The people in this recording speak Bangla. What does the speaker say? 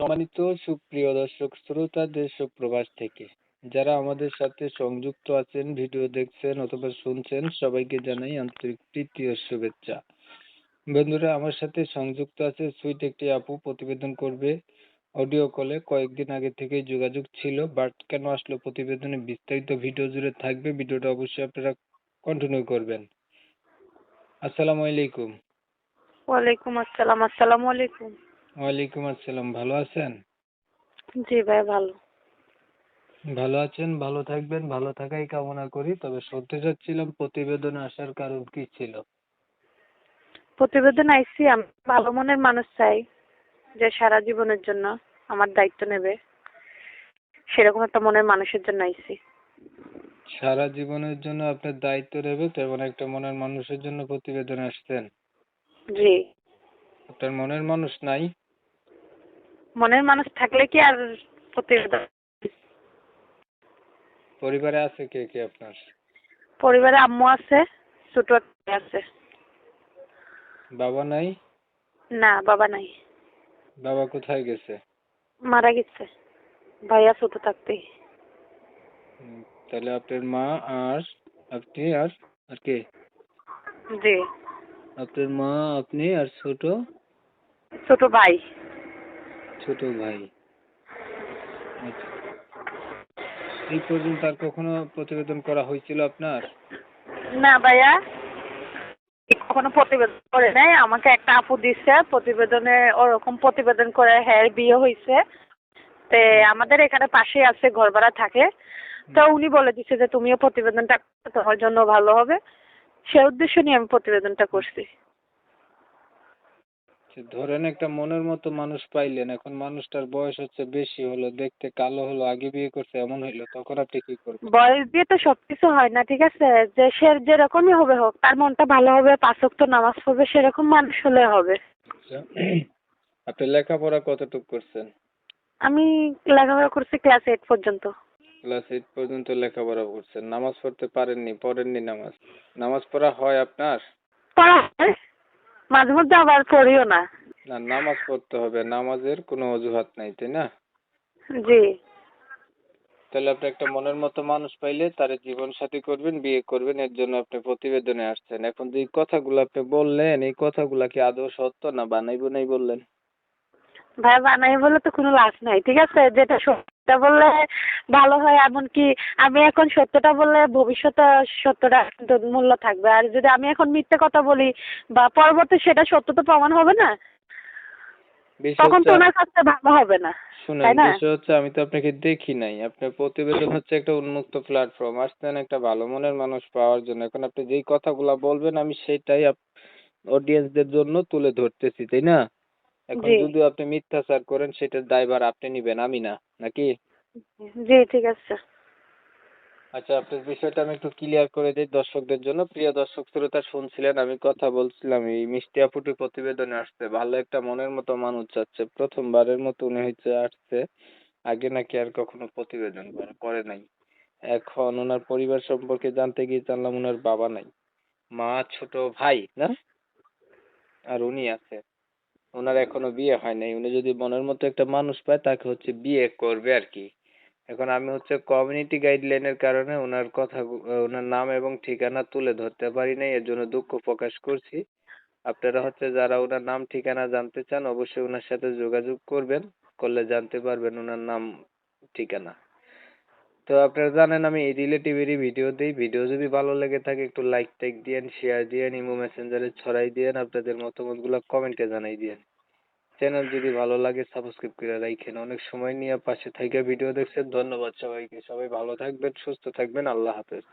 সম্মানিত সুপ্রিয় দর্শক শ্রোতা দেশ ও প্রবাস থেকে। যারা আমাদের সাথে সংযুক্ত আছেন, ভিডিও দেখছেন অথবা শুনছেন, সবাইকে জানাই আন্তরিক প্রীতি ও শুভেচ্ছা। বন্ধুরা, আমার সাথে সংযুক্ত আছে সুইট একটি আপু, প্রতিবেদন করবে। অডিও কলে কয়েকদিন আগে থেকেই যোগাযোগ ছিল, বাট কেন আসলো প্রতিবেদনে বিস্তারিত ভিডিও জুড়ে থাকবে, ভিডিওটা অবশ্যই আপনারা কন্টিনিউ করবেন। আসসালামু আলাইকুম। ওয়ালাইকুম আসসালাম, আসসালামু আলাইকুম। ওয়ালাইকুম আসসালাম ভালো আছেন? জি ভাই ভালো। ভালো আছেন ভালো থাকবেন ভালো থাকাই কামনা করি তবে শুনতে চাচ্ছিলাম প্রতিবেদনে আসার কারণ কি ছিল? প্রতিবেদন আইসি আমি ভালো মনের মানুষ চাই যে সারা জীবনের জন্য আমার দায়িত্ব নেবে। সেরকম একটা মনের মানুষের জন্য আইসি সারা জীবনের জন্য আপনার দায়িত্ব নেবে তেমন একটা মনের মানুষের জন্য প্রতিবেদনে আসছেন। জি। আপনার মনের মানুষ নাই। মনের মানুষ থাকলে কি আর প্রতিবেদন পরিবারে আছে কে কে আপনার? পরিবারে আম্মু আছে ছোট আছে। বাবা নাই? না বাবা নাই। বাবা কোথায় গেছে? মারা গেছে। ভাইয়া ছোট থাকতেই তাহলে আপনার মা আর আপনি আর আর কে? জি। আপনার মা আপনি আর ছোট? ছোট ভাই। ছোট ভাই। এই পর্যন্ত আর কখনো প্রতিবেদন করা হয়েছিল আপনার? না ভাইয়া কখনো প্রতিবেদন করে নাই। আমাকে একটা আপু দিচ্ছে প্রতিবেদনে ওরকম প্রতিবেদন করে হ্যাঁ বিয়ে হয়েছে। তে আমাদের এখানে পাশেই আছে ঘর ভাড়া থাকে। তো উনি বলে দিচ্ছে যে তুমিও প্রতিবেদনটা তোমার জন্য ভালো হবে। সে উদ্দেশ্য নিয়ে আমি প্রতিবেদনটা করছি। ধরেন একটা মনের মতো মানুষ পাইলেন এখন মানুষটার বয়স হচ্ছে বেশি হলো দেখতে কালো হলো আগে বিয়ে করছে এমন হইল তখন আপনি কি করবেন? বয়স দিয়ে তো সবকিছু হয় না ঠিক আছে? যে সে যেরকমই হবে হোক তার মনটা ভালো হবে পাঁচ ওয়াক্ত নামাজ পড়বে সেরকম মানুষ হলে হবে। আচ্ছা, আপনি লেখাপড়া কতটুকু করছেন? আমি লেখাপড়া করছি ক্লাস এইট পর্যন্ত। ক্লাস এইট পর্যন্ত লেখাপড়া করছেন নামাজ পড়তে পারেননি পড়েননি নামাজ। নামাজ পড়া হয় আপনার? পড়া হয় মাঝে মধ্যে আবার পড়িও না। না নামাজ পড়তে হবে নামাজের কোনো অজুহাত নাই তাই না? জি। তাহলে আপনি একটা মনের মতো মানুষ পাইলে তার জীবন সাথী করবেন বিয়ে করবেন এর জন্য আপনি প্রতিবেদনে আসছেন। এখন যে কথাগুলো আপনি বললেন এই কথাগুলা কি আদৌ সত্য না বানাই বানাই বললেন? ভাই বানাই বলে তো কোনো লাভ নাই ঠিক আছে? যেটা সত্যটা বললে ভালো হয় এমনকি আমি এখন সত্যটা বললে ভবিষ্যতে সত্যটা মূল্য থাকবে। আর যদি আমি এখন মিথ্যে কথা বলি বা পরবর্তী সেটা সত্য তো প্রমাণ হবে না? তখন তো ওনার কাছে ভালো হবে না শুনেন বিষয় হচ্ছে আমি তো আপনাকে দেখি নাই। আপনার প্রতিবেদন হচ্ছে একটা উন্মুক্ত প্ল্যাটফর্ম আসছেন একটা ভালো মনের মানুষ পাওয়ার জন্য। এখন আপনি যেই কথাগুলা বলবেন আমি সেটাই অডিয়েন্সদের জন্য তুলে ধরতেছি তাই না? এখন যদি আপনি মিথ্যাচার করেন সেটার দায়ভার আপনি নিবেন আমি না নাকি? জি ঠিক আছে। আচ্ছা আপনার বিষয়টা আমি একটু ক্লিয়ার করে দিই দর্শকদের জন্য। প্রিয় দর্শক, শ্রোতা শুনছিলেন, আমি কথা বলছিলাম, এই মিষ্টি আপুটি প্রতিবেদনে আসছে। ভালো একটা মনের মতো মানুষ চাচ্ছে প্রথমবারের মতো উনি হচ্ছে আসছে। আগে নাকি আর কখনো প্রতিবেদন করে নাই। এখন ওনার পরিবার সম্পর্কে জানতে গিয়ে জানলাম ওনার বাবা নাই। মা, ছোট ভাই, না? আর উনি আছে। ওনার এখনও বিয়ে হয় নাই। উনি যদি মনের মতো একটা মানুষ পায়, তাকে হচ্ছে বিয়ে করবে আর কি। এখন আমি হচ্ছে কমিউনিটি গাইডলাইনের কারণে ওনার কথা ওনার নাম এবং ঠিকানা তুলে ধরতে পারি নাই, এর জন্য দুঃখ প্রকাশ করছি। আপনারা হচ্ছে যারা ওনার নাম, ঠিকানা জানতে চান, অবশ্যই ওনার সাথে যোগাযোগ করবেন, করলে জানতে পারবেন ওনার নাম, ঠিকানা। তো আপনারা জানেন, আমি এই রিলেটিভেরই ভিডিও দিই। ভিডিও যদি ভালো লেগে থাকে, একটু লাইক টাইক দিয়েন শেয়ার দিয়েন, ইমো মেসেঞ্জারে ছড়াই দিয়েন, আপনাদের মতামতগুলো কমেন্টে জানাই দিয়েন। চ্যানেল যদি ভালো লাগে সাবস্ক্রাইব করে রাখেন অনেক সময় নিয়ে পাশে থেকে ভিডিও দেখছেন। ধন্যবাদ সবাইকে। সবাই ভালো থাকবেন, সুস্থ থাকবেন। আল্লাহ হাফেজ।